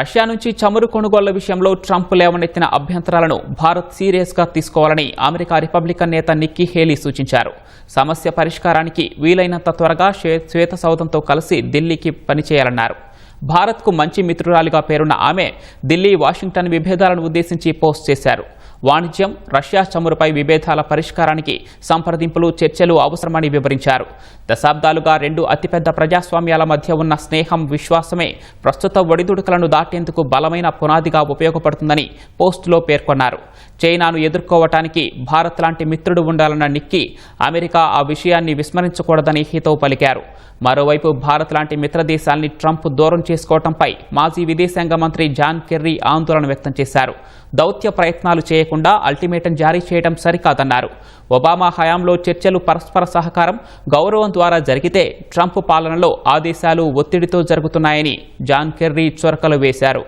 Russia నుంచి చమురు కొనుగోళ్ళ విషయంలో ట్రంప్ లేవనెత్తిన అభ్యంతరాలను భారత్ సీరియస్గా తీసుకోవాలని అమెరికా రిపబ్లికన్ నేత నిక్కీ హేలీ సూచించారు. సమస్య పరిష్కారానికి వీలైనంత త్వరగా శ్వే- శ్వేత సౌధంతో కలిసి ఢిల్లీకి పనిచేయాలన్నారు. భారత్కు మంచి మిత్రురాలిగా పేరున్న ఆమె ఢిల్లీ వాషింగ్టన్ విభేదాలను ఉద్దేశించి పోస్ట్ చేశారు. వాణిజ్యం రష్యా చమురుపై విభేదాల పరిష్కారానికి సంప్రదింపులు చర్చలు అవసరమని వివరించారు. దశాబ్దాలుగా రెండు అతిపెద్ద ప్రజాస్వామ్యాల మధ్య ఉన్న స్నేహం విశ్వాసమే ప్రస్తుత ఒడిదుడుకలను దాటేందుకు బలమైన పునాదిగా ఉపయోగపడుతుందని పోస్టులో పేర్కొన్నారు. చైనాను ఎదుర్కోవటానికి భారత్ లాంటి మిత్రుడు ఉండాలన్న నిక్కి అమెరికా ఆ విషయాన్ని విస్మరించకూడదని హితవు పలికారు. మరోవైపు భారత్ లాంటి మిత్రదేశాల్ని ట్రంప్ దూరం చేసుకోవటంపై మాజీ విదేశాంగ మంత్రి జాన్ కెర్రీ ఆందోళన వ్యక్తం చేశారు. దౌత్య ప్రయత్నాలు చేయకుండా అల్టిమేటం జారీ చేయడం సరికాదన్నారు. ఒబామా హయాంలో చర్చలు పరస్పర సహకారం గౌరవం ద్వారా జరిగితే ట్రంప్ పాలనలో ఆదేశాలు ఒత్తిడితో జరుగుతున్నాయని జాన్ కెర్రీ చొరకలు వేశారు.